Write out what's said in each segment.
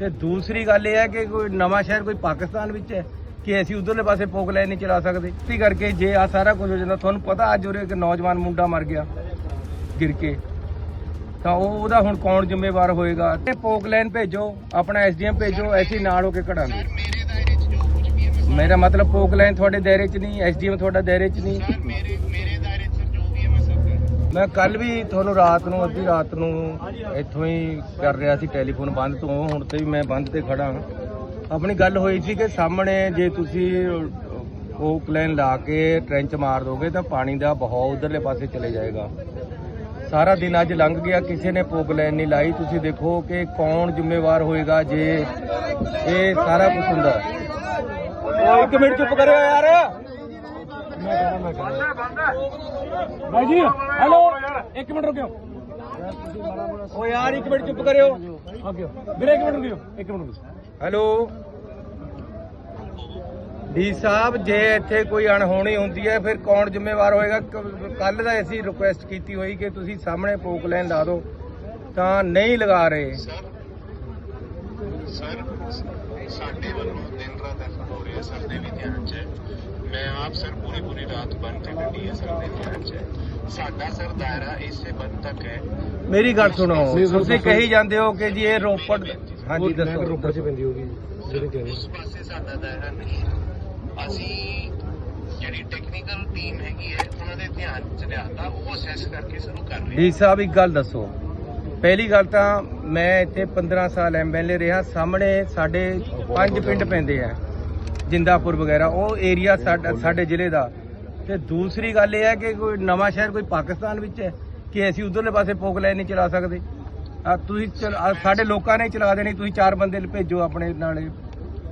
ਤੇ ਦੂਸਰੀ ਗੱਲ ਇਹ ਹੈ ਕਿ ਕੋਈ ਨਵਾਂ ਸ਼ਹਿਰ ਕੋਈ ਪਾਕਿਸਤਾਨ ਵਿੱਚ ਹੈ ਕਿ ਅਸੀਂ ਉਧਰਲੇ ਪਾਸੇ ਪੋਕ ਲਾਈਨ ਨਹੀਂ ਚਲਾ ਸਕਦੇ। ਇਸੇ ਕਰਕੇ ਜੇ ਆ ਸਾਰਾ ਕੁਝ ਹੋ ਜਾਂਦਾ ਤੁਹਾਨੂੰ ਪਤਾ ਅੱਜ ਉਰੇ ਇੱਕ ਨੌਜਵਾਨ ਮੁੰਡਾ ਮਰ ਗਿਆ ਗਿਰ ਕੇ। ਤਾਂ ਉਹ ਉਹਦਾ ਹੁਣ ਕੌਣ ਜ਼ਿੰਮੇਵਾਰ ਹੋਏਗਾ? ਤੇ ਪੋਕ ਲਾਈਨ ਭੇਜੋ ਆਪਣਾ ਐਸਡੀਐਮ ਭੇਜੋ ਅਸੀਂ ਨਾਲ ਹੋ ਕੇ ਕਢਾਂਗੇ। ਮੇਰਾ ਮਤਲਬ ਪੋਕ ਲਾਈਨ ਤੁਹਾਡੇ ਦਾਇਰੇ 'ਚ ਨਹੀਂ ਐਸਡੀਐਮ ਤੁਹਾਡਾ ਦਾਇਰੇ 'ਚ ਨਹੀਂ। ਮੈਂ ਕੱਲ ਵੀ ਤੁਹਾਨੂੰ ਰਾਤ ਨੂੰ, ਅੱਧੀ ਰਾਤ ਨੂੰ ਇੱਥੋਂ ਹੀ ਕਰ ਰਿਹਾ ਸੀ, ਟੈਲੀਫੋਨ ਬੰਦ ਤੋਂ। ਹੁਣ ਤੇ ਵੀ ਮੈਂ ਬੰਦ ਤੇ ਖੜਾ ਹਾਂ। ਆਪਣੀ ਗੱਲ ਹੋਈ ਸੀ ਕਿ ਸਾਹਮਣੇ ਜੇ ਤੁਸੀਂ ਪੋਕ ਲਾਈਨ ਲਾ ਕੇ ਟ੍ਰੈਂਚ ਮਾਰ ਦੋਗੇ ਤਾਂ ਪਾਣੀ ਦਾ ਬਹਾਅ ਉਧਰਲੇ ਪਾਸੇ ਚਲੇ ਜਾਏਗਾ। ਸਾਰਾ ਦਿਨ ਅੱਜ ਲੰਘ ਗਿਆ, ਕਿਸੇ ਨੇ ਪੋਕ ਲਾਈਨ ਨਹੀਂ ਲਾਈ। ਤੁਸੀਂ ਦੇਖੋ ਕਿ ਕੌਣ ਜ਼ਿੰਮੇਵਾਰ ਹੋਏਗਾ ਜੇ ਇਹ ਸਾਰਾ ਕੁਝ ਹੁੰਦਾ। ਓਏ ਇੱਕ ਮਿੰਟ ਚੁੱਪ ਕਰਿਓ ਯਾਰ। ਭਾਈ ਜੀ ਹੈਲੋ ਇੱਕ ਮਿੰਟ ਰੁਕਿਓ। ਓ ਯਾਰ ਇੱਕ ਮਿੰਟ ਚੁੱਪ ਕਰਿਓ। ਓਕੇ ਵੀਰੇ ਇੱਕ ਮਿੰਟ ਰੁਕਿਓ ਇੱਕ ਮਿੰਟ ਰੁਕਿਓ। ਹੈਲੋ। ਡੀ ਸਾਹਿਬ ਜੇ ਇੱਥੇ ਕੋਈ ਅਣਹੋਣੀ ਹੁੰਦੀ ਹੈ ਫਿਰ ਕੌਣ ਜ਼ਿੰਮੇਵਾਰ ਹੋਏਗਾ? ਕੱਲ ਦਾ ਅਸੀਂ ਰਿਕੁਐਸਟ ਕੀਤੀ ਹੋਈ ਕਿ ਤੁਸੀਂ ਸਾਹਮਣੇ ਪੋਕ ਲਾਈਨ ਲਾ ਦਿਓ। ਤਾਂ ਨਹੀਂ ਲਗਾ ਰਹੇ। ਸਰ ਸਾਡੇ ਵੱਲੋਂ ਦਿਨ ਰਾਤ ਐਫਰਟ ਹੋ ਰਿਹਾ ਸਰ ਦੇ ਵੀ ਧਿਆਨ 'ਚ ਮੈਂ ਆਪ ਸਰ ਪੂਰੀ ਪੂਰੀ ਰਾਤ ਬੰਦ ਤੇ ਕੱਢੀ ਹੈ ਸਰ ਦੇ ਧਿਆਨ 'ਚ। ਹੈ ਸਾਡਾ ਸਰ ਦਾਇਰਾ ਇਸੇ ਬੰਦ ਤੱਕ ਹੈ। ਮੇਰੀ ਗੱਲ ਸੁਣੋ ਤੁਸੀਂ ਕਹੀ ਜਾਂਦੇ ਹੋ ਕਿ ਜੀ ਇਹ ਰੋਪੜ ਹਾਂਜੀ ਦੱਸੋ। ਰੋਪੜ ਚ ਪੈਂਦੀ ਹੋਗੀ ਜਿਹੜੇ ਕਹਿ ਰਹੇ। ਉਸ ਪਾਸੇ ਸਾਡਾ ਦਾਇਰਾ ਨਹੀਂ ਅਸੀਂ ਜਿਹੜੀ ਟੈਕਨੀਕਲ ਟੀਮ ਹੈਗੀ ਹੈ ਉਹਨਾਂ ਦੇ ਧਿਆਨ 'ਚ ਲਿਆਤਾ ਉਹ ਅਸੈਸ ਕਰਕੇ ਸ਼ੁਰੂ ਕਰ ਰਹੇ ਡੀ ਸਾਹਿਬ ਇੱਕ ਗੱਲ ਦੱਸੋ। ਪਹਿਲੀ ਗੱਲ ਤਾਂ ਮੈਂ ਇੱਥੇ 15 ਸਾਲ ਐਮਐਲਏ ਰਿਹਾ ਸਾਹਮਣੇ ਸਾਡੇ ਪੰਜ ਪਿੰਡ ਪੈਂਦੇ ਆ। ਜਿੰਦਾਪੁਰ ਵਗੈਰਾ ਉਹ ਏਰੀਆ ਸਾਡਾ ਜ਼ਿਲ੍ਹੇ ਦਾ। ਤੇ ਦੂਸਰੀ ਗੱਲ ਇਹ ਹੈ ਕਿ ਕੋਈ ਨਵਾਂ ਸ਼ਹਿਰ ਕੋਈ ਪਾਕਿਸਤਾਨ ਵਿੱਚ ਹੈ ਕਿ ਅਸੀਂ ਉਧਰਲੇ ਪਾਸੇ ਪੋਕ ਲਾਈਨ ਨਹੀਂ ਚਲਾ ਸਕਦੇ? ਆ ਤੁਸੀਂ ਸਾਡੇ ਲੋਕਾਂ ਨੇ ਚਲਾ ਦੇਣੀ ਤੁਸੀਂ ਚਾਰ ਬੰਦੇ ਭੇਜੋ ਆਪਣੇ ਨਾਲੇ।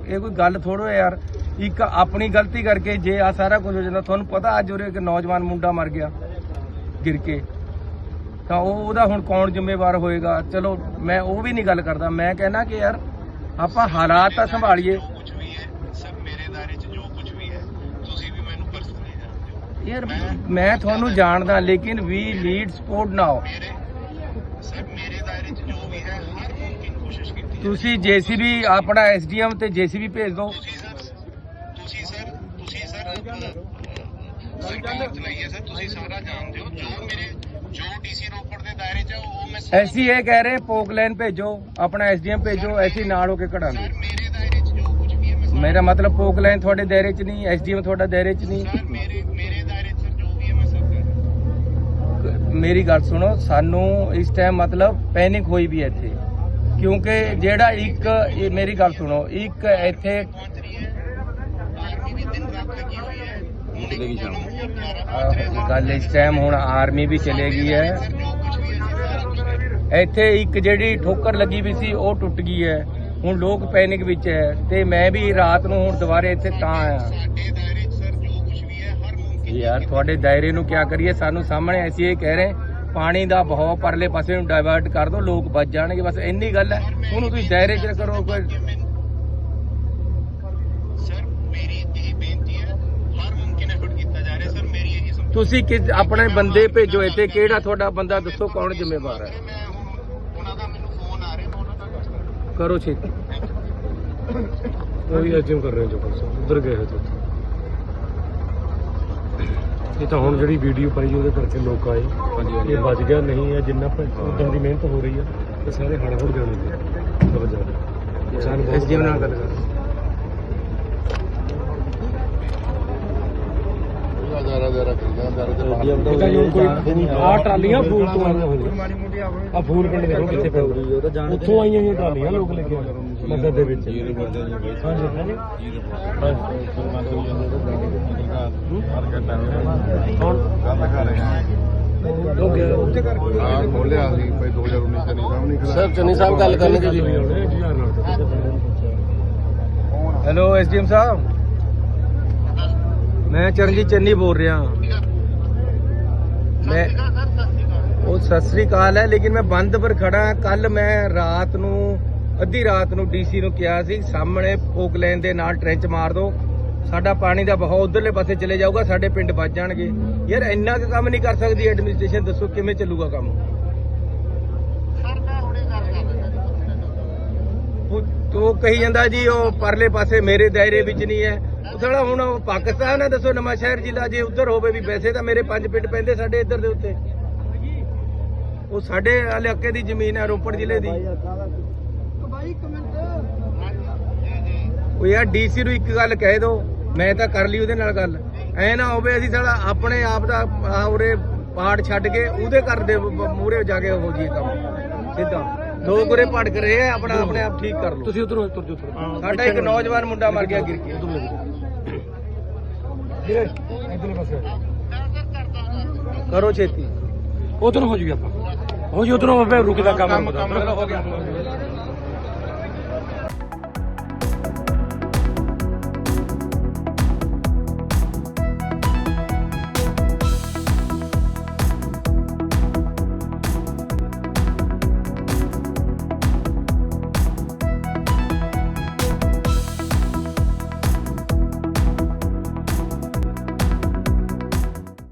ਇਹ ਕੋਈ ਗੱਲ ਥੋੜੋ ਯਾਰ। ਇੱਕ ਆਪਣੀ ਗਲਤੀ ਕਰਕੇ ਜੇ ਆ ਸਾਰਾ ਕੁਝ ਹੋ ਜਾਂਦਾ ਤੁਹਾਨੂੰ ਪਤਾ ਅੱਜ ਉਰੇ ਇੱਕ ਨੌਜਵਾਨ ਮੁੰਡਾ ਮਰ ਗਿਆ ਗਿਰ ਕੇ। ਤਾਂ ਉਹ ਉਹਦਾ ਹੁਣ ਕੌਣ ਜ਼ਿੰਮੇਵਾਰ ਹੋਏਗਾ? ਚਲੋ ਮੈਂ ਉਹ ਵੀ ਨਹੀਂ ਗੱਲ ਕਰਦਾ। ਮੈਂ ਕਹਿੰਦਾ ਕਿ ਯਾਰ ਆਪਾਂ ਹਾਲਾਤ ਤਾਂ ਸੰਭਾਲੀਏ। ਦਾਇਰੇ 'ਚ ਜੋ ਕੁਝ ਵੀ ਹੈ ਤੁਸੀਂ ਵੀ ਮੈਨੂੰ ਪਰਸਨਲੀ ਜਾਣਦੇ ਹੋ ਯਾਰ ਮੈਂ ਤੁਹਾਨੂੰ ਜਾਣਦਾ ਲੇਕਿਨ ਵੀ ਨੀਡ ਸਪੋਰਟ ਨਾਓ ਮੇਰੇ ਸਰ ਮੇਰੇ ਦਾਇਰੇ 'ਚ ਜੋ ਵੀ ਹੈ ਹਰ ਮੁਮਕਿਨ ਕੋਸ਼ਿਸ਼ ਕੀਤੀ ਹੈ। ਤੁਸੀਂ ਜੀਸੀਬੀ ਆਪਣਾ ਐਸਡੀਐਮ ਤੇ ਜੀਸੀਬੀ ਭੇਜ ਦਿਓ। ਤੁਸੀਂ ਸਰ ਤੁਸੀਂ ਸਰ ਤੁਸੀਂ ਸਰ ਸਰਕਾਰ ਚਲਾਈ ਹੈ ਸਰ ਤੁਸੀਂ ਸਾਰਾ ਜਾਣਦੇ ਹੋ ਜੋ ਮੇਰੇ ਜੋ ਡੀਸੀ ਰੋਪੜ ਦੇ ਦਾਇਰੇ 'ਚ ਹੈ ਉਹ ਮੈਂ ਐਸੀ ਇਹ ਕਹਿ ਰਹੇ ਪੋਕ ਲਾਈਨ ਭੇਜੋ ਆਪਣਾ ਐਸਡੀਐਮ ਭੇਜੋ ਐਸੀ ਨਾਲ ਹੋ ਕੇ ਕਢਾਂਗੇ ਸਰ ਮੇਰੇ ਦਾਇਰੇ 'ਚ ਜੋ ਕੁਝ ਵੀ ਹੈ ਮੈਂ ਮੇਰਾ ਮਤਲਬ ਪੋਕ ਲਾਈਨ ਤੁਹਾਡੇ ਦਾਇਰੇ 'ਚ ਨਹੀਂ ਐਸਡੀਐਮ ਤੁਹਾਡਾ ਦਾਇਰੇ 'ਚ ਨਹੀਂ। ਸਰ ਮੇਰੇ ਮੇਰੇ ਦਾਇਰੇ 'ਚ ਸਰ ਜੋ ਵੀ ਹੈ ਮੈਂ ਸਭ ਕਰ ਰਿਹਾ ਮੇਰੀ ਗੱਲ ਸੁਣੋ ਸਾਨੂੰ ਇਸ ਟਾਈਮ ਮਤਲਬ ਪੈਨਿਕ ਹੋਈ ਵੀ ਹੈ ਇੱਥੇ। ਕਿਉਂਕਿ ਜਿਹੜਾ ਇੱਕ ਇਹ ਮੇਰੀ ਗੱਲ ਸੁਣੋ ਇੱਕ ਇੱਥੇ ਪਹੁੰਚ ਰਹੀ ਹੈ। ਆਰਮੀ ਵੀ ਦਿਨ ਰਾਤ ਲੱਗੀ ਹੋਈ ਹੈ। ਹੁਣ ਚਲੇਗੀ ਇੱਕ ਸ਼ਾਮ ਨੂੰ। ਪਹੁੰਚ ਰਿਹਾ ਅਹ, ਸਰ ਗੱਲ ਇਸ ਟਾਈਮ ਹੁਣ ਆਰਮੀ ਵੀ ਚਲੇਗੀ ਹੈ। ਸਰ ਜੋ ਕੁਝ ਵੀ ਹੈ ਸਾਰਾ ਕੁਝ ਇੱਥੇ ਇੱਕ ਜਿਹੜੀ ਠੋਕਰ ਲੱਗੀ ਵੀ ਸੀ ਉਹ ਟੁੱਟ ਗਈ ਹੈ। ਹੁਣ ਲੋਕ ਪੈਨਿਕ ਵਿੱਚ ਹੈ ਤੇ ਮੈਂ ਵੀ ਰਾਤ ਨੂੰ ਹੁਣ ਦੁਬਾਰੇ ਇੱਥੇ ਤਾਂ ਆਇਆ। ਸਾਡੇ ਦਾਇਰੇ 'ਚ ਸਰ ਜੋ ਕੁਝ ਵੀ ਹੈ ਹਰ ਮੁਮਕਿਨ ਯਾਰ ਤੁਹਾਡੇ ਦਾਇਰੇ ਨੂੰ ਕਿਆ ਕਰੀਏ? ਸਾਨੂੰ ਸਾਹਮਣੇ ਅਸੀਂ ਇਹ ਕਹਿ ਰਹੇ ਪਾਣੀ ਦਾ ਬਹਾਅ ਪਰਲੇ ਪਾਸੇ ਨੂੰ ਡਾਇਵਰਟ ਕਰ ਦਿਓ ਲੋਕ ਬਚ ਜਾਣਗੇ। ਬਸ ਇੰਨੀ ਗੱਲ ਹੈ। ਉਹਨੂੰ ਤੁਸੀਂ ਦਾਇਰੇ 'ਚ ਕਰੋ ਕੋਈ। ਤੁਸੀਂ ਕਿਸ ਆਪਣੇ ਬੰਦੇ ਭੇਜੋ ਇੱਥੇ ਕਿਹੜਾ ਤੁਹਾਡਾ ਬੰਦਾ ਦੱਸੋ ਕੌਣ ਜ਼ਿੰਮੇਵਾਰ ਹੈ ਮੈਂ ਹੁਣ ਉਹਨਾਂ ਦਾ ਮੈਨੂੰ ਫੋਨ ਆ ਰਿਹਾ ਮੈਂ ਉਹਨਾਂ ਦਾ ਛੇਤੀ। ਉਹ ਵੀ ਐਜਮ ਕਰ ਰਹੇ ਜੋ ਕੁਛ ਉਧਰ ਗਏ ਹੋਏ ਤੇ। ਇਹ ਤਾਂ ਹੁਣ ਜਿਹੜੀ ਵੀਡੀਓ ਪਾਈ ਉਹਦੇ ਕਰਕੇ ਲੋਕ ਆਏ। ਇਹ ਬਚ ਗਿਆ ਨਹੀਂ ਹੈ ਜਿੰਨਾ ਉਦਾਂ ਦੀ ਮਿਹਨਤ ਹੋ ਰਹੀ ਹੈ ਤੇ ਸਾਰੇ ਹੜ ਹੁੜ ਜਾਣੇ ਨੇ। ਬਹੁਤ ਜ਼ਿਆਦਾ। ਨੁਕਸਾਨ ਬਹੁਤ ਐਸਡੀਐਮ ਨਾਲ ਗੱਲ ਕਰੋ ਤਾਂ ਆ ਟਰਾਲੀਆਂ ਫੂਲ ਤੋਂ ਆਈਆਂ ਹੋਈਆਂ। ਆ ਫੂਲ ਪਿੰਡ ਦੇਖੋ ਕਿੱਥੇ ਪੈਂਦਾ ਉੱਥੋਂ ਆਈਆਂ ਹੋਈਆਂ ਟਰਾਲੀਆਂ ਲੋਕ ਲੈ ਕੇ ਆਏ ਮਦਦ ਦੇ ਵਿੱਚ। ਹਾਂਜੀ ਹਾਂਜੀ ਹੁਣ ਲੋਕ ਉੱਥੇ ਕਰਕੇ ਹਾਂ ਬੋਲਿਆ ਸੀ ਭਾਈ 2019 ਚ ਨਹੀਂ ਸਾਹਮਣੇ ਖੜਾ ਸਰ ਚੰਨੀ ਸਾਹਿਬ ਗੱਲ ਕਰਨਗੇ ਜੀ। ਹੈਲੋ ਐਸਡੀਐਮ ਸਾਹਿਬ। ਮੈਂ ਚਰਨਜੀਤ ਚੰਨੀ ਬੋਲ ਰਿਹਾ। ਮੈਂ ਉਹ ਸਤਿ ਸ੍ਰੀ ਅਕਾਲ ਹੈ ਲੇਕਿਨ ਮੈਂ ਬੰਦ ਪਰ ਖੜਾ ਕੱਲ ਮੈਂ ਰਾਤ ਨੂੰ ਅੱਧੀ ਰਾਤ ਨੂੰ ਡੀਸੀ ਨੂੰ ਕਿਹਾ ਸੀ ਸਾਹਮਣੇ ਪੋਕ ਲਾਈਨ ਦੇ ਨਾਲ ਟ੍ਰੈਂਚ ਮਾਰ ਦਿਓ ਸਾਡਾ ਪਾਣੀ ਦਾ ਬਹਾਅ ਉਧਰਲੇ ਪਾਸੇ ਚਲੇ ਜਾਊਗਾ ਸਾਡੇ ਪਿੰਡ ਬਚ ਜਾਣਗੇ। ਯਾਰ ਇੰਨਾ ਕੁ ਕੰਮ ਨਹੀਂ ਕਰ ਸਕਦੀ ਐਡਮਿਨਿਸਟ੍ਰੇਸ਼ਨ ਦੱਸੋ ਕਿਵੇਂ ਚੱਲੂਗਾ ਕੰਮ? ਉਹ ਕਹੀ ਜਾਂਦਾ ਜੀ ਉਹ ਪਰਲੇ ਪਾਸੇ ਮੇਰੇ ਦਾਇਰੇ ਵਿੱਚ ਨਹੀਂ ਹੈ। ਉਹ ਹੁਣ ਪਾਕਿਸਤਾਨ ਹੈ, ਦੱਸੋ ਨਵਾਂ ਸ਼ਹਿਰ ਜ਼ਿਲ੍ਹਾ ਜੇ ਉੱਧਰ ਹੋਵੇ ਵੀ ਵੈਸੇ ਤਾਂ ਮੇਰੇ ਪੰਜ ਪਿੰਡ ਪੈਂਦੇ ਸਾਡੇ ਇੱਧਰ ਦੇ ਉੱਤੇ। ਉਹ ਸਾਡੇ ਇਲਾਕੇ ਦੀ ਜ਼ਮੀਨ ਹੈ ਰੋਪੜ ਜ਼ਿਲ੍ਹੇ ਦੀ। ਉਹ ਯਾਰ ਡੀਸੀ ਨੂੰ ਇੱਕ ਗੱਲ ਕਹਿ ਦੋ, ਮੈਂ ਤਾਂ ਕਰ ਲਈ ਉਹਦੇ ਨਾਲ ਗੱਲ। ਐ ਨਾ ਹੋਵੇ ਅਸੀਂ ਸਾਲਾ ਆਪਣੇ ਆਪ ਦਾ ਉਰੇ ਪਾੜ ਛੱਡ ਕੇ ਉਹਦੇ ਘਰ ਦੇ ਮੂਹਰੇ ਜਾ ਕੇ ਹੋ ਜੀਏ ਕੰਮ, ਸਿੱਧਾ। ਲੋਕ ਉਰੇ ਭੜਕ ਰਹੇ ਆ ਆਪਣਾ ਆਪਣੇ ਆਪ ਠੀਕ ਕਰ ਲਓ। ਤੁਸੀਂ ਉਧਰੋਂ ਤੁਰ ਜਾਓ ਥੋੜਾ ਸਾਡਾ ਇੱਕ ਨੌਜਵਾਨ ਮੁੰਡਾ ਮਰ ਗਿਆ ਗਿਰ ਕੇ ਇਧਰਲੇ ਪਾਸੇ। ਕਰੋ ਛੇਤੀ। ਉਧਰੋਂ ਹੋ ਜੂਗੀ ਆਪਾਂ। ਹੋ ਜੀ ਉਧਰੋਂ ਬਾਬੇ ਰੁਕਦਾ ਕੰਮ ਹੋ ਗਿਆ।